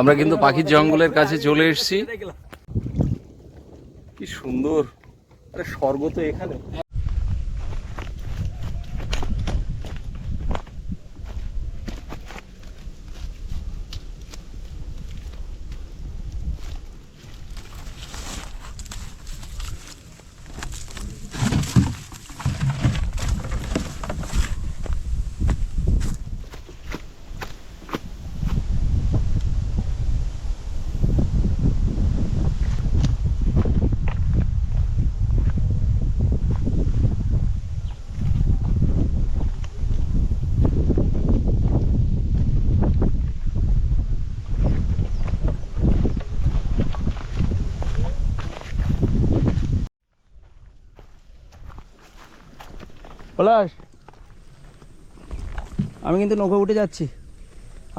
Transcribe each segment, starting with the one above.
আমরা কিন্তু পাখির জঙ্গলের কাছে চলে এসেছি। কি সুন্দর। স্বর্গ তো এখানে। পলাশ আমি কিন্তু নৌকা উঠে যাচ্ছি।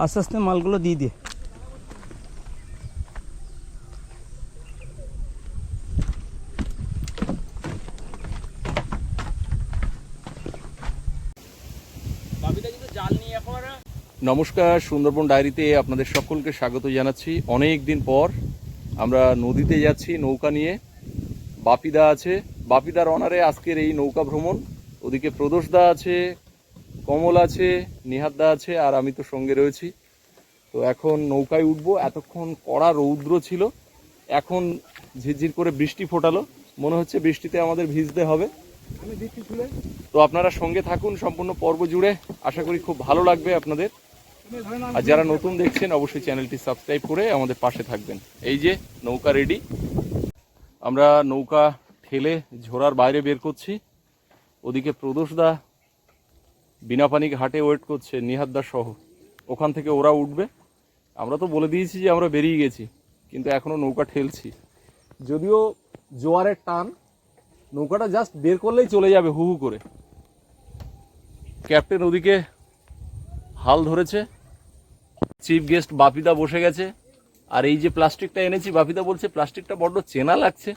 আস্তে আস্তে মালগুলো দিয়ে দিয়ে নমস্কার সুন্দরবন ডায়েরিতে আপনাদের সকলকে স্বাগত জানাচ্ছি। অনেক দিন পর আমরা নদীতে যাচ্ছি নৌকা নিয়ে। বাপিদা আছে। বাপিদার অনারে আজকের এই নৌকা ভ্রমণ। ওদিকে প্রদোষদা আছে কমল আছে নিহাতদা আছে আর আমি তো সঙ্গে রয়েছি। তো এখন নৌকায় উঠবো এতক্ষণ কড়া রৌদ্র ছিল। এখন ঝিরঝির করে বৃষ্টি ফোটালো। মনে হচ্ছে বৃষ্টিতে আমাদের ভিজতে হবে। তো আপনারা সঙ্গে থাকুন সম্পূর্ণ পর্ব জুড়ে। আশা করি খুব ভালো লাগবে আপনাদের। আর যারা নতুন দেখছেন অবশ্যই চ্যানেলটি সাবস্ক্রাইব করে আমাদের পাশে থাকবেন। এই যে নৌকা রেডি। আমরা নৌকা ঠেলে ঝোড়ার বাইরে বের করছি। ওদিকে প্রদোষদা বিনাপানি ঘাটে ওয়েট করছে নিহাতদা সহ। ওখান থেকে ওরা উঠবে। আমরা তো বলে দিয়েছি যে আমরা বেরিয়ে গেছি, কিন্তু এখনও নৌকা ঠেলছি। যদিও জোয়ারের টান, নৌকাটা জাস্ট বের করলেই চলে যাবে হু হু করে। ক্যাপ্টেন ওদিকে হাল ধরেছে। চিফ গেস্ট বাপিদা বসে গেছে। আর এই যে প্লাস্টিকটা এনেছি বাপিদা বলছে প্লাস্টিকটা বড্ড চেনা লাগছে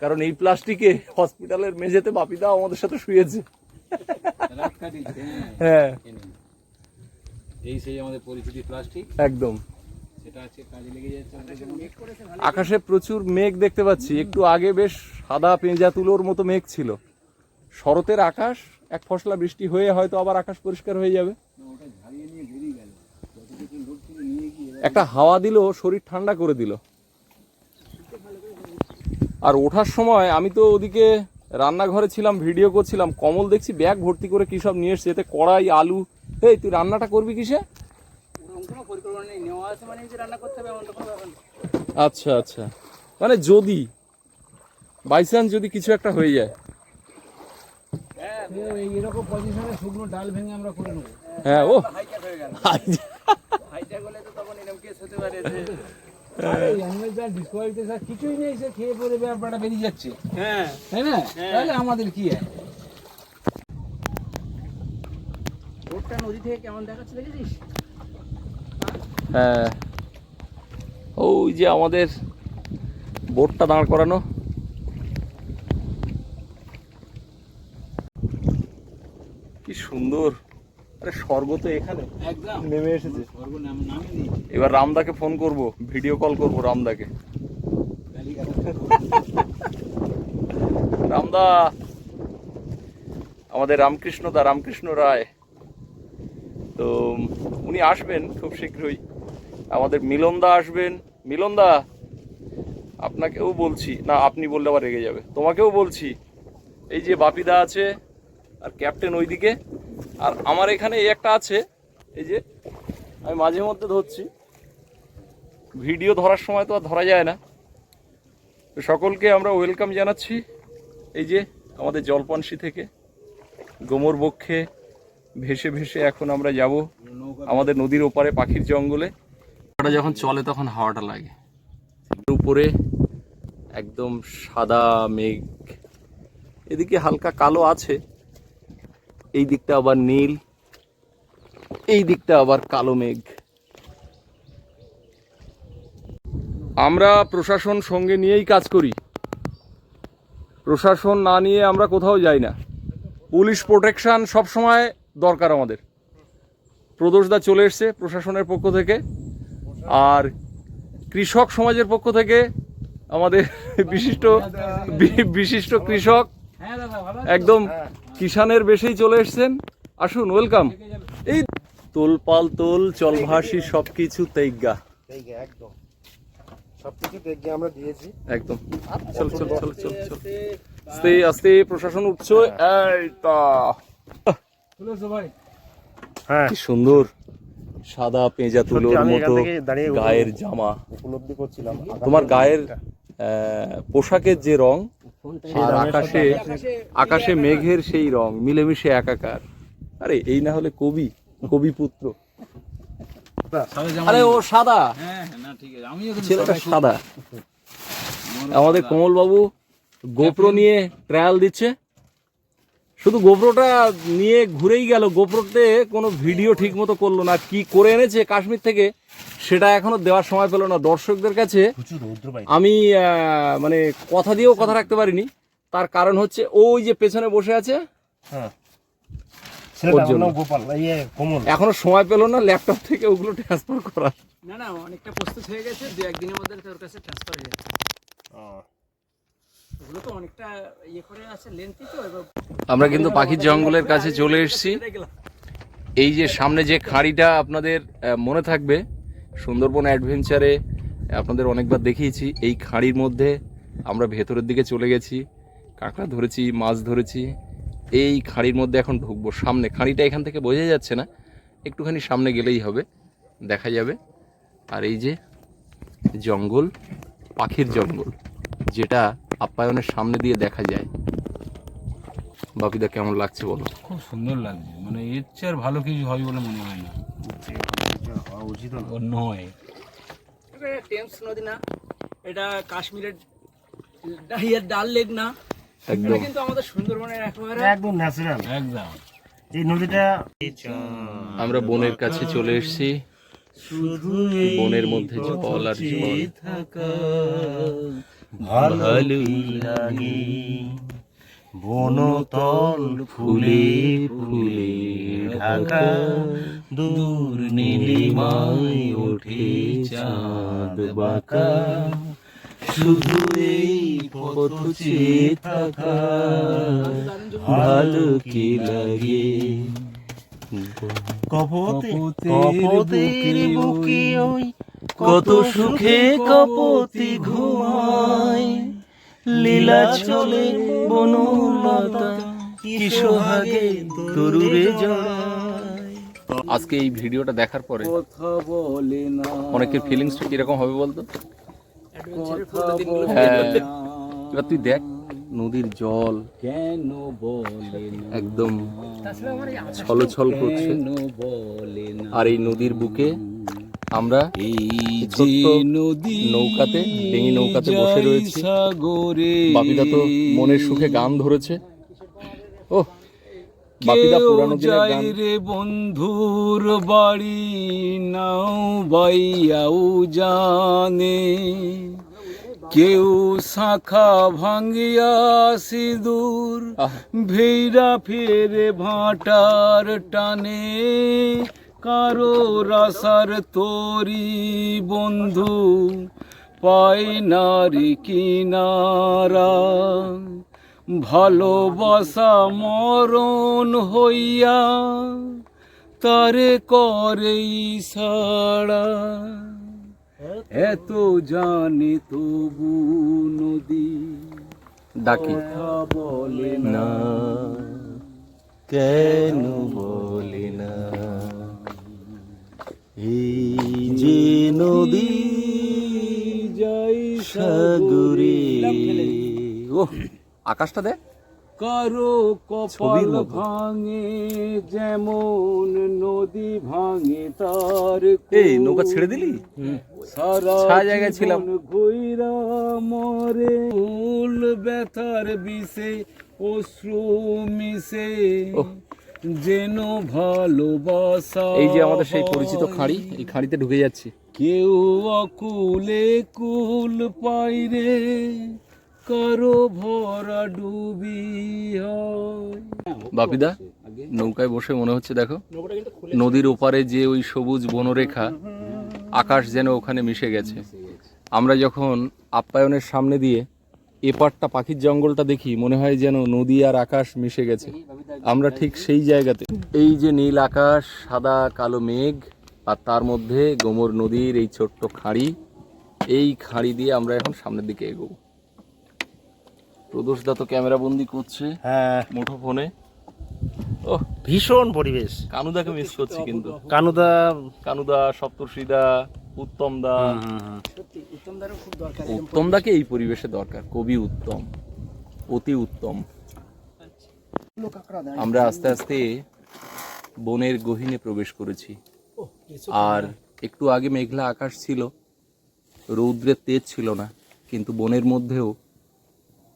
কারণ এই প্লাস্টিকে হসপিটালের মেঝেতে বাপিদা আমাদের সাথে শুয়েছে। হ্যাঁ। এই সেই আমাদের পরিচিতি প্লাস্টিক। একদম। আকাশে প্রচুর মেঘ দেখতে পাচ্ছি। একটু আগে বেশ সাদা পেঁজা তুলোর মতো মেঘ ছিল। শরতের আকাশ এক ফসলা বৃষ্টি হয়ে হয়তো আবার আকাশ পরিষ্কার হয়ে যাবে ওটা ঝাড়িয়ে নিয়ে বেরিয়ে গেল যতটুকু লোড ছিল নিয়ে গিয়ে একটা হাওয়া দিল শরীর ঠান্ডা করে দিল। আর ওঠার সময় আমি তো ওদিকে রান্নাঘরে ছিলাম ভিডিও করছিলাম কমল দেখছি ব্যাগ ভর্তি করে কি সব নিয়ে এসছে এতে কড়াই আলু। এই তুই রান্নাটা করবি কিসে? মানে। আচ্ছা আচ্ছা। মানে যদি বাই চান্স যদি কিছু একটা হয়ে যায়। এই এরকম কিছুই নেই খেয়ে পরে ব্যাপারটা বেরিয়ে যাচ্ছে হ্যাঁ। তাই না তাহলে আমাদের কি রোডটা নদী থেকে কেমন হ্যাঁ ওই যে আমাদের বোটটা দাঁড় করানো। কি সুন্দর। আরে স্বর্গ তো এখানে। একদম। নেমে এসেছে। স্বর্গ নাম নামে নেই এবার রামদাকে ফোন করব ভিডিও কল করব রামদাকে। রামদা আমাদের রামকৃষ্ণ দা রামকৃষ্ণ রায়। তো উনি আসবেন খুব শীঘ্রই। আমাদের মিলনদা আসবেন। মিলনদা আপনাকেও বলছি। না আপনি বললে আবার রেগে যাবে। তোমাকেও বলছি। এই যে বাপিদা আছে আর ক্যাপ্টেন ওইদিকে। আর আমার এখানে এই একটা আছে, এই যে আমি মাঝে মধ্যে ধরছি। ভিডিও ধরার সময় তো আর ধরা যায় না। সকলকে আমরা ওয়েলকাম জানাচ্ছি। এই যে আমাদের জলপানসি থেকে গোমর বক্ষে ভেসে ভেসে এখন আমরা যাব আমাদের নদীর ওপারে, পাখির জঙ্গলে। ওটা যখন চলে তখন হাওয়াটা লাগে। উপরে একদম সাদা মেঘ, এদিকে হালকা কালো আছে। এই দিকটা আবার নীল, এই দিকটা আবার কালো মেঘ। আমরা প্রশাসন সঙ্গে নিয়েই কাজ করি। প্রশাসন না নিয়ে আমরা কোথাও যাই না। পুলিশ প্রোটেকশন সব সময় দরকার আমাদের। প্রদোষদা চলে এসছে প্রশাসনের পক্ষ থেকে। আর কৃষক সমাজের পক্ষ থেকে আমাদের বিশিষ্ট বিশিষ্ট কৃষক একদম কিষানের বেশেই চলে এসেছেন। আসুন ওয়েলকাম এই তোল পাল তোল চল ভাসি সবকিছু তেজ্ঞা একদম। সবকিছু দেখে আমরা দিয়েছি। একদম। চল চল চল চল চল আস্তে আস্তে প্রশাসন উঠছো। এই ভাই? হ্যাঁ। কি সুন্দর। সাদা পেঁজা তুলোর মতো গায়ের জামা। উপলব্ধি করছিলাম। তোমার গায়ের আহ, পোশাকের যে রং আর আকাশে আকাশে মেঘের সেই রং মিলেমিশে একাকার। আরে এই না হলে কবি কবি পুত্র। আরে ও সাদা। হ্যাঁ হ্যাঁ, না ঠিক আছে। আমিও কিন্তু ছেলেটা সাদা। আমাদের। কমল বাবু গোপ্রো নিয়ে ট্রায়াল দিচ্ছে। শুধু গোপ্রোটা নিয়ে ঘুরেই গেল গোপ্রোতে কোনো ভিডিও ঠিক মতো করল না কি করে এনেছে কাশ্মীর থেকে সেটা এখনও দেওয়ার সময় পেল না। দর্শকদের কাছে আমি মানে কথা দিয়েও কথা রাখতে পারিনি। তার কারণ হচ্ছে ওই যে পেছনে বসে আছে হ্যাঁ। এখনও সময় পেল না ল্যাপটপ থেকে ওগুলো ট্রান্সফার করার। না না অনেকটা প্রস্তুত হয়ে গেছে দু একদিনের মধ্যে তোর কাছে ট্রান্সফার হয়ে যাচ্ছে। ইয়ে আমরা কিন্তু পাখির জঙ্গলের কাছে চলে এসেছি। এই যে সামনে যে খাঁড়িটা আপনাদের মনে থাকবে, সুন্দরবন অ্যাডভেঞ্চারে আপনাদের অনেকবার দেখিয়েছি, এই খাঁড়ির মধ্যে আমরা ভেতরের দিকে চলে গেছি, কাঁকড়া ধরেছি, মাছ ধরেছি, এই খাঁড়ির মধ্যে এখন ঢুকবো সামনে। খাঁড়িটা এখান থেকে বোঝা যাচ্ছে না, একটুখানি সামনে গেলেই হবে, দেখা যাবে। আর এই যে জঙ্গল, পাখির জঙ্গল, যেটা আপ্যায়নের সামনে দিয়ে দেখা যায়। বাপিদা কেমন লাগছে বলো? খুব সুন্দর লাগছে। মানে এর চেয়ে আর ভালো কিছু হয় বলে মনে হয় না। হওয়া উচিত নয় টেমস নদী না এটা কাশ্মীরের ইয়ের ডাল লেক না। একদম। কিন্তু আমাদের সুন্দরবনের একেবারে একদম ন্যাচারাল একদম। এই নদীটা আমরা বনের কাছে চলে এসেছি। বনের মধ্যে জল আর জল। ভালোই লাগে। বনতল ফুলে ফুলে ঢাকা দূর নীলিমায় ওঠে চাঁদ বাঁকা। শুধু এই পথ থাকা ভালো কি লাগে? কপতে কপতের বুকে ওই কত সুখে কপতি ঘুমায়। লীলা চলে বনলতা কি সোহাগে তরুরে আজকে এই ভিডিওটা দেখার পরে কথা বলে না। অনেকের ফিলিংসটা কীরকম হবে বলতো? হ্যাঁ। এবার তুই দেখ। নদীর জল কেন বলে একদম ছলছল করছে। আর এই নদীর বুকে আমরা এই যে নদী নৌকাতে, ডিঙি নৌকাতে বসে রয়েছি। বাপিদা তো মনের সুখে গান ধরেছে। ও বাপিদা কেউ পুরানো গান। রে বন্ধুর বাড়ি নাও বাইয়াও জানে কেউ শাখা ভাঙ্গিয়া সিঁদুর ভেইরা ফেরে ভাটার টানে। কারও রাসার তরি বন্ধু পাই নারী কিনারা। ভালোবাসা মরণ হইয়া তারে করে সাড়া। এত জানে তবু নদী ডাকি। বলে না না। কেন বলে না? এই যে নদী যাই সাগরে ও আকাশটা দেখ কারও কপাল ভাঙে যেমন নদী ভাঙে তার এই নৌকা ছেড়ে দিলি? সারা জায়গায় ছিলাম। ঘুইরা মরে ফুল ব্যথার বিষে অশ্রু মিশে। যেন ভালোবাসা এই যে আমাদের সেই পরিচিত খাঁড়ি এই খাঁড়িতে ঢুকে যাচ্ছি। কেউ অকুলে কুল পাইরে কারও ভরা ডুবি হয়। বাপিদা নৌকায় বসে মনে হচ্ছে দেখো নদীর ওপারে যে ওই সবুজ বনরেখা আকাশ যেন ওখানে মিশে গেছে। আমরা যখন আপ্যায়নের সামনে দিয়ে এপারটা পাখির জঙ্গলটা দেখি মনে হয় যেন নদী আর আকাশ মিশে গেছে। আমরা ঠিক সেই জায়গাতে। এই যে নীল আকাশ সাদা কালো মেঘ আর তার মধ্যে গোমর নদীর এই ছোট্ট খাঁড়ি এই খাঁড়ি দিয়ে আমরা এখন সামনের দিকে এগোবো। প্রদোষ দা তো ক্যামেরা বন্দি করছে হ্যাঁ। মুঠো ফোনে ও ভীষণ পরিবেশ। কানুদাকে মিস করছি কিন্তু। কানুদা কানুদা সপ্তর্ষিদা উত্তম দা। উত্তম দাকে এই পরিবেশে দরকার? কবি উত্তম অতি উত্তম। আমরা আস্তে আস্তে বনের গহীনে প্রবেশ করেছি। আর একটু আগে মেঘলা আকাশ ছিল রৌদ্রের তেজ ছিল না কিন্তু বনের মধ্যেও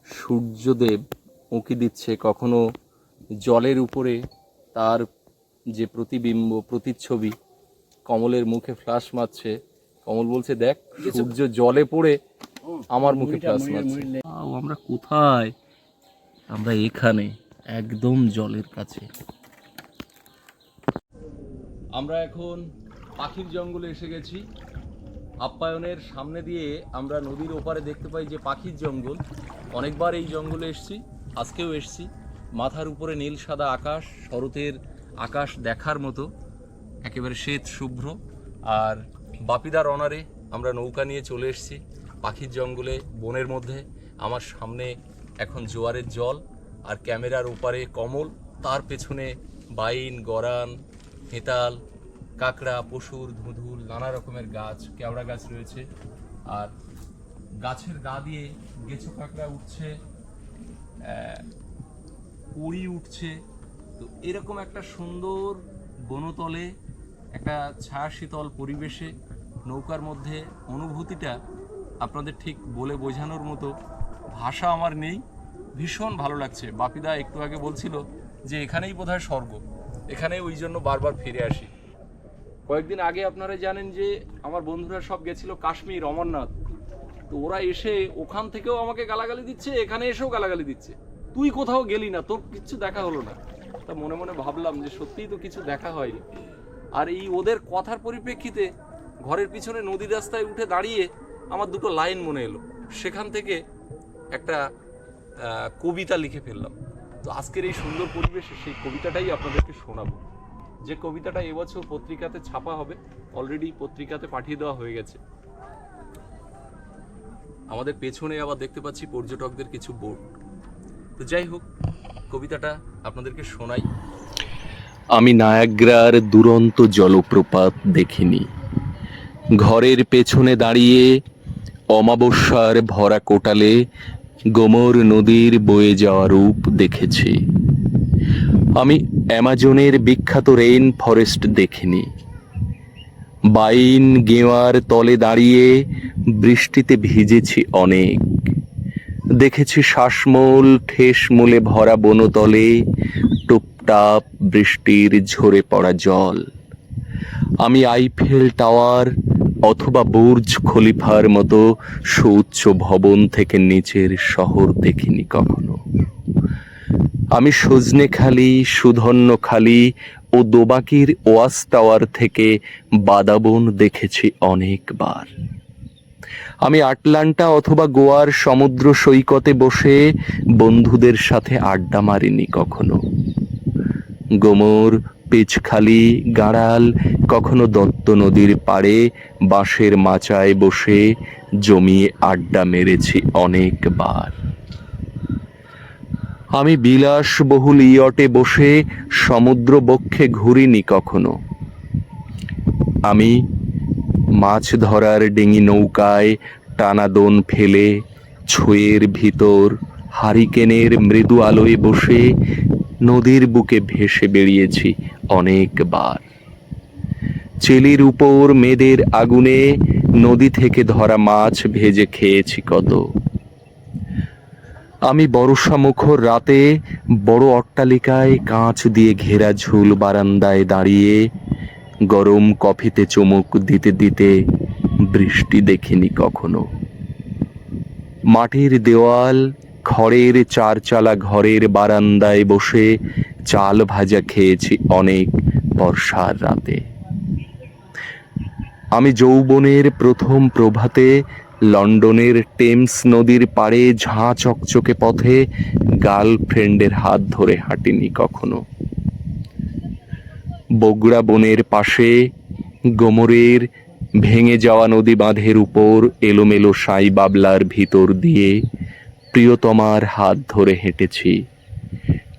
সূর্যদেব উঁকি দিচ্ছে। কখনো জলের উপরে তার যে প্রতিবিম্ব প্রতিচ্ছবি কমলের মুখে ফ্লাশ মারছে কমল বলছে দেখ সূর্য জলে পড়ে আমার মুখে ফ্লাশ মারছে। আমরা কোথায়? আমরা এখানে একদম জলের কাছে। আমরা এখন পাখির জঙ্গলে এসে গেছি। আপ্যায়নের সামনে দিয়ে আমরা নদীর ওপারে দেখতে পাই যে পাখির জঙ্গল। অনেকবার এই জঙ্গলে এসেছি আজকেও এসেছি। মাথার উপরে নীল সাদা আকাশ শরতের আকাশ দেখার মতো। একেবারে শ্বেত শুভ্র। আর বাপিদার অনারে আমরা নৌকা নিয়ে চলে এসেছি পাখির জঙ্গলে, বনের মধ্যে। আমার সামনে এখন জোয়ারের জল আর ক্যামেরার ওপারে কমল। তার পেছনে বাইন, গরান, হেতাল, কাঁকড়া, পশুর ধুধুল, নানা রকমের গাছ, কেওড়া গাছ রয়েছে। আর গাছের গা দিয়ে গেছো কাঁকড়া উঠছে উড়ি উঠছে। তো এরকম একটা সুন্দর বনতলে, একটা ছায়া শীতল পরিবেশে নৌকার মধ্যে অনুভূতিটা আপনাদের ঠিক বলে বোঝানোর মতো ভাষা আমার নেই। ভীষণ ভালো লাগছে। বাপিদা একটু আগে বলছিল যে এখানেই বোধহয় স্বর্গ। এখানে ওই জন্য বারবার ফিরে আসি। কয়েকদিন আগে আপনারা জানেন যে আমার বন্ধুরা সব গেছিল কাশ্মীর, অমরনাথ। তো ওরা এসে ওখান থেকেও আমাকে গালাগালি দিচ্ছে, এখানে এসেও গালাগালি দিচ্ছে। তুই কোথাও গেলি না, তোর কিচ্ছু দেখা হলো না। তা মনে মনে ভাবলাম যে সত্যিই তো কিছু দেখা হয়নি। আর এই ওদের কথার পরিপ্রেক্ষিতে ঘরের পিছনে নদী রাস্তায় উঠে দাঁড়িয়ে আমার দুটো লাইন মনে এলো। সেখান থেকে একটা কবিতা লিখে ফেললাম। তো আজকের এই সুন্দর পরিবেশে সেই কবিতাটাই আপনাদেরকে শোনাবো। যে কবিতাটা এবছর পত্রিকাতে ছাপা হবে অলরেডি পত্রিকাতে পাঠিয়ে দেওয়া হয়ে গেছে। আমাদের পেছনে আবার দেখতে পাচ্ছি পর্যটকদের কিছু বোর্ড তো যাই হোক, কবিতাটা আপনাদেরকে শোনাই। আমি নায়াগ্রার দুরন্ত জলপ্রপাত দেখিনি। ঘরের পেছনে দাঁড়িয়ে অমাবস্যার ভরা কোটালে গোমর নদীর বয়ে যাওয়া রূপ দেখেছি। আমি অ্যামাজনের বিখ্যাত রেইন ফরেস্ট দেখিনি। বাইন গেওয়ার তলে দাঁড়িয়ে বৃষ্টিতে ভিজেছি অনেক। দেখেছি শ্বাসমূল, ঠেসমূলে ভরা বনতলে টুপটাপ বৃষ্টির ঝরে পড়া জল। আমি আইফেল টাওয়ার অথবা বুর্জ খলিফার মতো সুউচ্চ ভবন থেকে নিচের শহর দেখিনি কখনো। আমি সজনেখালি সুধন্যখালি ও দোবাকির ওয়াস টাওয়ার থেকে বাদাবন দেখেছি অনেকবার। আমি আটলান্টা অথবা গোয়ার সমুদ্র সৈকতে বসে বন্ধুদের সাথে আড্ডা মারিনি কখনো। গোমর পেচখালি গাড়াল, কখনো দত্ত নদীর পাড়ে, বাঁশের মাচায় বসে জমিয়ে আড্ডা মেরেছি অনেকবার। আমি বিলাসবহুল ইয়টে বসে সমুদ্র বক্ষে ঘুরিনি কখনো। আমি মাছ ধরার ডিঙি নৌকায় টানা দোন ফেলে, ছুঁয়ের ভিতর হারিকেনের মৃদু আলোয় বসে নদীর বুকে ভেসে বেরিয়েছি অনেকবার। চেলির উপর মেয়েদের আগুনে নদী থেকে ধরা মাছ ভেজে খেয়েছি কত। আমি বর্ষামুখর রাতে বড় অট্টালিকায় কাঁচ দিয়ে ঘেরা ঝুল বারান্দায় দাঁড়িয়ে গরম কফিতে চুমুক দিতে দিতে বৃষ্টি দেখিনি কখনো। মাটির দেওয়াল খড়ের চারচালা ঘরের বারান্দায় বসে চাল ভাজা খেয়েছি অনেক বর্ষার রাতে। আমি যৌবনের প্রথম প্রভাতে লন্ডনের টেমস নদীর পাড়ে ঝাঁ চকচকে পথে গার্লফ্রেন্ডের হাত ধরে হাঁটিনি কখনো। বগুড়া বনের পাশে গোমরের ভেঙে যাওয়া নদী বাঁধের উপর এলোমেলো সাই বাবলার ভিতর দিয়ে প্রিয়তমার হাত ধরে হেঁটেছি।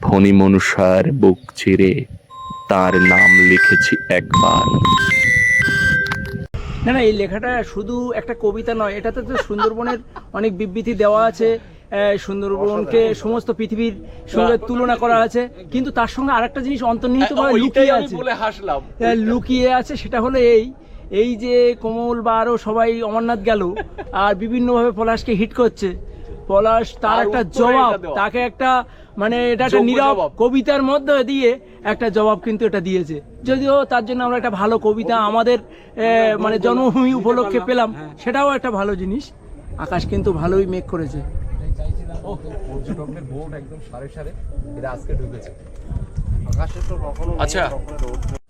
ফণি মনুষার বুক চিরে তার নাম লিখেছি একবার। না না এই লেখাটা শুধু একটা কবিতা নয় এটাতে তো সুন্দরবনের অনেক বিবৃতি দেওয়া আছে সুন্দরবনকে সমস্ত পৃথিবীর সঙ্গে তুলনা করা আছে কিন্তু তার সঙ্গে আরেকটা জিনিস অন্তর্নিহিতভাবে লুকিয়ে আছে। হাসলাম। লুকিয়ে আছে সেটা হলো এই এই যে কোমল বা আরও সবাই অমরনাথ গেল আর বিভিন্নভাবে পলাশকে হিট করছে পলাশ তার একটা জবাব তাকে একটা মানে এটা একটা নীরব কবিতার মধ্যে দিয়ে একটা জবাব কিন্তু এটা দিয়েছে। যদিও তার জন্য আমরা একটা ভালো কবিতা আমাদের মানে জন্মভূমি উপলক্ষে পেলাম সেটাও একটা ভালো জিনিস। আকাশ কিন্তু ভালোই মেঘ করেছে। পর্যটকদের বোট একদম সারে সারে এরা আজকে ঢুকেছে। আকাশে তো কখনো মেঘ,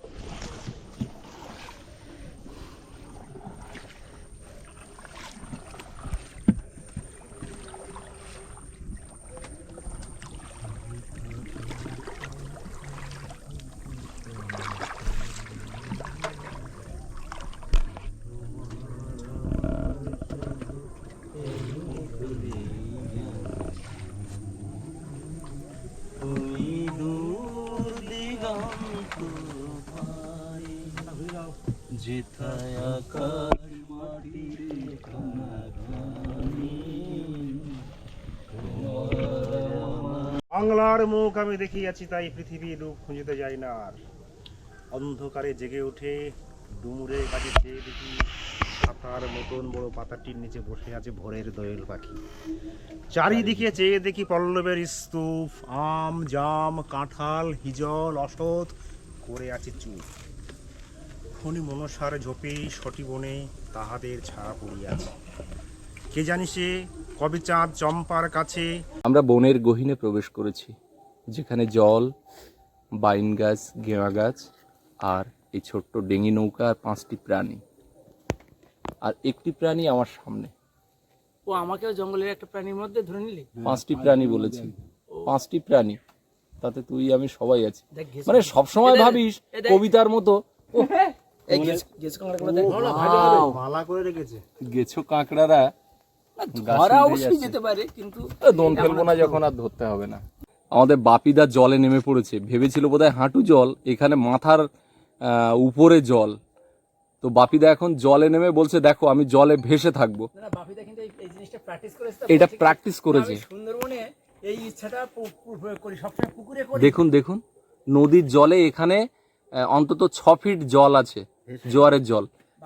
বাংলার মুখ আমি দেখিয়াছি, তাই পৃথিবী রূপ খুঁজিতে যাই না আর। অন্ধকারে জেগে উঠে ডুমুরে কাছে চেয়ে দেখি পাতার মতন বড় পাতাটির নিচে বসে আছে ভোরের দোয়েল পাখি। চারিদিকে চেয়ে দেখি পল্লবের স্তূপ, আম, জাম, কাঁঠাল, হিজল অসৎ করে আছে চুপ খনি মনসার ঝোপে সটি বনে তাহাদের ছায়া পড়িয়াছে। কে জানি সে কবে চাঁদ চম্পার কাছে। আমরা বনের গহীনে প্রবেশ করেছি যেখানে জল বাইন গাছ গেঁয়া গাছ আর এই ছোট্ট ডেঙি নৌকা আর পাঁচটি প্রাণী। আর একটি প্রাণী আমার সামনে। ও আমাকেও জঙ্গলের একটা প্রাণীর মধ্যে ধরে নিলি? পাঁচটি প্রাণী বলেছি। পাঁচটি প্রাণী তাতে তুই আমি সবাই আছি। মানে সবসময় ভাবিস কবিতার মতো গেছ- কাঁকড়ারা ধরা অবশ্যই যেতে পারে কিন্তু এ, দোন ফেলব না যখন আর ধরতে হবে না। আমাদের বাপিদা জলে নেমে পড়েছে। ভেবেছিল বোধহয় হাঁটু জল এখানে মাথার উপরে জল। তো বাপিদা এখন জলে নেমে বলছে দেখো আমি জলে ভেসে থাকব। না, বাপিদা কিন্তু এই- এই জিনিসটা প্র্যাকটিস করেছে তো এটা প্র্যাকটিস করেছে। সুন্দরবনে এই ইচ্ছাটা পু- পু- করি সবসময় পুকুরে দেখুন দেখুন নদীর জলে এখানে অন্তত ছ ফিট জল আছে। জোয়ারের জল।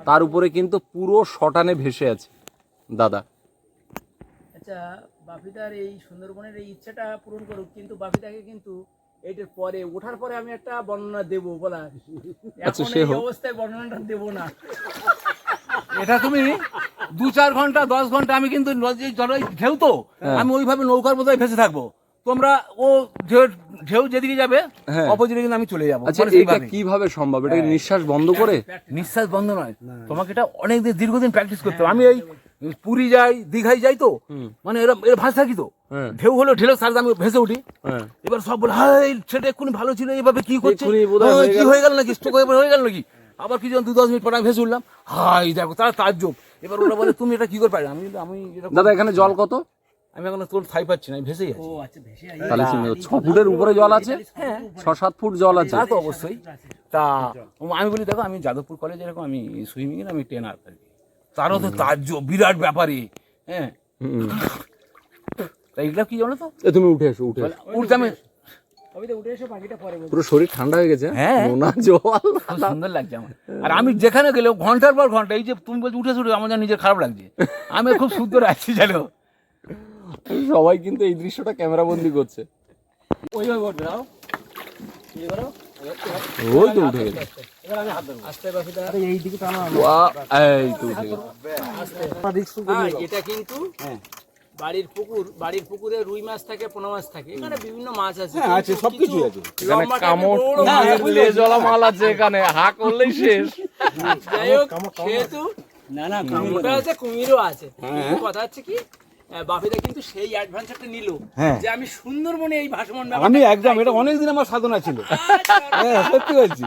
তার উপরে কিন্তু পুরো শটানে ভেসে আছে দাদা। আচ্ছা বাপিদার এই সুন্দরবনের এই ইচ্ছাটা পূরণ করুক কিন্তু বাপিদাকে কিন্তু এটার পরে ওঠার পরে আমি একটা বর্ণনা দেব বলা আচ্ছা, সে অবস্থায় বর্ণনাটা দেব না। এটা তুমি দু চার ঘণ্টা দশ ঘণ্টা আমি কিন্তু নদীর জলে ঢেউ তো আমি ওইভাবে নৌকার মধ্যে ভেসে থাকব। তোমরা ও ঢেউ ঢেউ যেদিকে যাবে হ্যাঁ। অপোজিটে কিন্তু আমি চলে যাব। আচ্ছা মানে এটা কীভাবে সম্ভব? এটা নিঃশ্বাস বন্ধ করে? নিঃশ্বাস বন্ধ নয়। তোমাকে এটা অনেক দিন দীর্ঘদিন প্র্যাকটিস করতে আমি এই পুরী যাই দীঘায় যাই তো মানে এরা এরা ভাসে থাকি তো। হ্যাঁ। ঢেউ হলো ঢেলের সাথে আমি ভেসে উঠি। হ্যাঁ। এবার সব বলে হাই সেটা এক্ষুনি ভালো ছিল এভাবে কি করছে? হ্যাঁ, হয়ে কি হয়ে গেল নাকি? স্ট্রোক হয়ে গেল নাকি? আবার কি যখন দু দশ মিনিট পরে আমি ভেসে উঠলাম। হাই দেখো তারা তার যোগ। এবার ওরা বলে তুমি এটা কি করে পারলে আমি আমি দাদা এখানে জল কত? আমি এখন তোর থাই পাচ্ছি না আমি ভেসেই আছি। আচ্ছা ভেসে তাহলে ছ ফুটের উপরে জল আছে? হ্যাঁ। ছ সাত ফুট জল আছে? তা তো অবশ্যই। তা আমি বলি দেখো আমি যাদবপুর কলেজে এরকম আমি সুইমিং এর আমি ট্রেনার আর কি তারও তো তার বিরাট ব্যাপারে হ্যাঁ। তা এগুলো কি জানো তো? তুমি উঠে এসো উঠে। উঠতে আমি পরে শরীর ঠান্ডা হয়ে গেছে? হ্যাঁ। নোনা জল। খুব সুন্দর লাগছে আমার। আর আমি যেখানে গেলেও ঘণ্টার পর ঘণ্টা এই যে তুমি বলছো উঠে উঠে আমার নিজের খারাপ লাগছে। আমি খুব সুন্দর আছি জানো। সবাই কিন্তু এই দৃশ্যটা ক্যামেরা বন্দি করছে। ওইভাবে করবে নাও। ইয়ে ওই তো উঠে গেছে। আস্তে বাপিদা ওয়া- এই তো উঠে গেছে। হ্যাঁ, এটা কিন্তু বাড়ির পুকুর বাড়ির পুকুরে রুই মাছ থাকে পোনা মাছ থাকে। এখানে বিভিন্ন মাছ আছে। আছে সবকিছু আছে। এখানে কামড় টুনির লেজওয়ালা মাল আছে। এখানে হা করলেই শেষ। যাই হোক সেহেতু না না ওটা হচ্ছে কুমিরও আছে। কথা হচ্ছে কি বাপিদা কিন্তু সেই অ্যাডভেঞ্চারটা নিল হ্যাঁ। যে আমি সুন্দরবনে এই ভাসমান আমি একদম এটা অনেকদিন আমার সাধনা ছিল। হ্যাঁ সত্যি বলছি।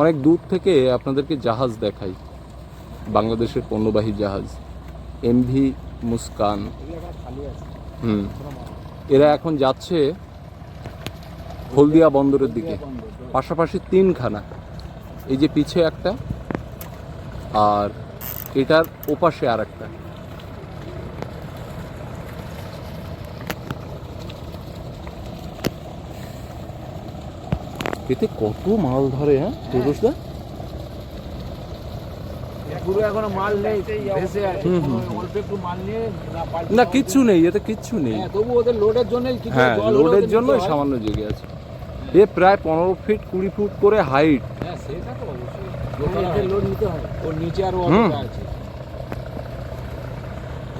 অনেক দূর থেকে আপনাদেরকে জাহাজ দেখাই। বাংলাদেশের পণ্যবাহী জাহাজ। এমভি মুস্কান। হুম। এরা এখন যাচ্ছে হলদিয়া বন্দরের দিকে। পাশাপাশি তিনখানা। এই যে পিছে একটা আর এটার ওপাশে আর একটা এতে কত মাল ধরে হ্যাঁ পুরুষদা পুরো এখনও মাল নেই ভেসে আছে। অল্প একটু মাল নিয়ে না কিচ্ছু নেই এতে কিচ্ছু নেই। হ্যাঁ লোডের জন্য হ্যাঁ জন্য হয়। সামান্য জেগে আছে। এ প্রায় পনেরো ফিট কুড়ি ফুট করে হাইট হ্যাঁ সেটা তো অবশ্যই। লোড নিতে ওর নিচে আরও হুম। অতটা আছে।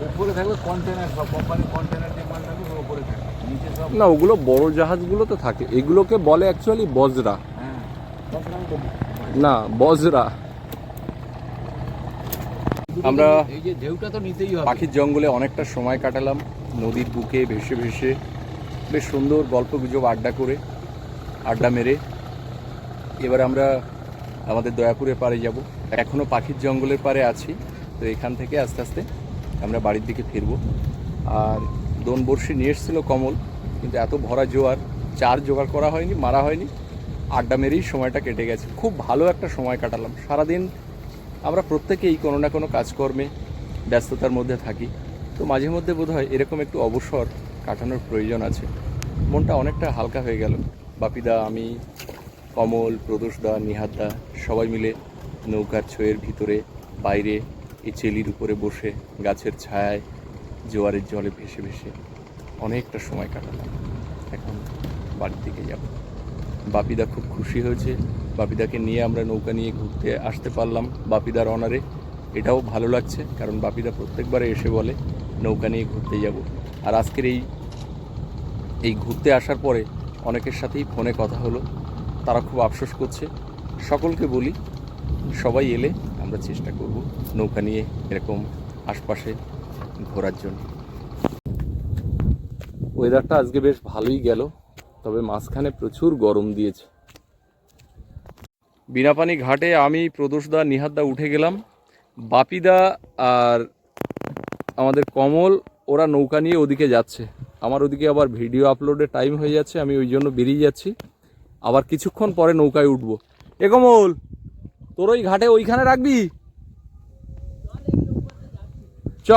উপরে থাকবে কন্টেনার সব কোম্পানি কন্টেনার যে মাল থাকবে ওর উপরে থাকে। নিচে সব না ওগুলো বড় জাহাজগুলো তো থাকে। এগুলোকে বলে অ্যাকচুয়ালি বজরা। হ্যাঁ না বজরা। আমরা এই যে ঢেউটা তো নিতেই হবে। পাখির জঙ্গলে অনেকটা সময় কাটালাম। নদীর বুকে ভেসে ভেসে বেশ সুন্দর গল্প গুজব আড্ডা করে। আড্ডা মেরে এবার আমরা আমাদের দয়াপুরের পাড়ে যাব। এখনও পাখির জঙ্গলের পাড়ে আছি, তো এখান থেকে আস্তে আস্তে আমরা বাড়ির দিকে ফিরব। আর দোন বর্ষি নিয়ে এসেছিল কমল, কিন্তু এত ভরা জোয়ার, চার জোগাড় করা হয়নি, মারা হয়নি। আড্ডা মেরেই সময়টা কেটে গেছে। খুব ভালো একটা সময় কাটালাম। সারাদিন আমরা প্রত্যেকেই কোনো না কোনো কাজকর্মে ব্যস্ততার মধ্যে থাকি। তো মাঝে মধ্যে বোধ হয় এরকম একটু অবসর কাটানোর প্রয়োজন আছে। মনটা অনেকটা হালকা হয়ে গেল। বাপিদা, আমি, কমল, প্রদোষদা নিহাতদা সবাই মিলে নৌকার ছয়ের ভিতরে, বাইরে এই চেলির উপরে বসে গাছের ছায়ায় জোয়ারের জলে ভেসে ভেসে অনেকটা সময় কাটালাম। এখন বাড়ির দিকে যাব। বাপিদা খুব খুশি হয়েছে। বাপিদাকে নিয়ে আমরা নৌকা নিয়ে ঘুরতে আসতে পারলাম বাপিদার অনারে। এটাও ভালো লাগছে, কারণ বাপিদা প্রত্যেকবারে এসে বলে, নৌকা নিয়ে ঘুরতে যাব। আর আজকের এই এই ঘুরতে আসার পরে অনেকের সাথেই ফোনে কথা হলো। তারা খুব আফসোস করছে। সকলকে বলি, সবাই এলে আমরা চেষ্টা করব নৌকা নিয়ে এরকম আশপাশে ঘোরার জন্য। ওয়েদারটা আজকে বেশ ভালোই গেল, তবে মাঝখানে প্রচুর গরম দিয়েছে। বিনাপানি ঘাটে আমি প্রদোষদা নিহাতদা উঠে গেলাম। বাপিদা আর আমাদের কমল, ওরা নৌকা নিয়ে ওদিকে যাচ্ছে। আমার ওদিকে আবার ভিডিও আপলোডের টাইম হয়ে যাচ্ছে, আমি ওই জন্য বেরিয়ে যাচ্ছি। আবার কিছুক্ষণ পরে নৌকায় উঠবো। এ কমল, তোর ওই ঘাটে ওইখানে রাখবি? চ।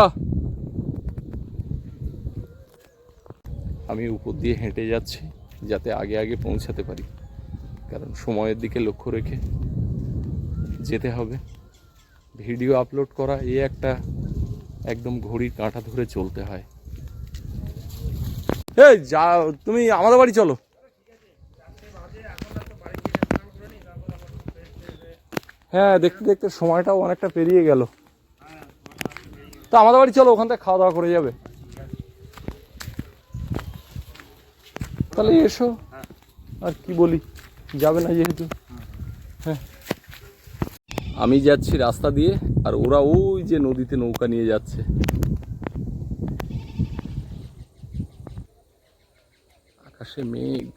আমি উপর দিয়ে হেঁটে যাচ্ছি, যাতে আগে আগে পৌঁছাতে পারি। কারণ সময়ের দিকে লক্ষ্য রেখে যেতে হবে। ভিডিও আপলোড করা এ একটা একদম ঘড়ির কাঁটা ধরে চলতে হয়। এই, যা, তুমি আমাদের বাড়ি চলো। হ্যাঁ দেখতে দেখতে সময়টাও অনেকটা পেরিয়ে গেল। তো আমাদের বাড়ি চলো ওখান থেকে খাওয়া দাওয়া করে যাবে। তাহলে এসো, আর কি বলি, যাবে না যেহেতু। হ্যাঁ। আমি যাচ্ছি রাস্তা দিয়ে, আর ওরা ওই যে নদীতে নৌকা নিয়ে যাচ্ছে। আকাশে মেঘ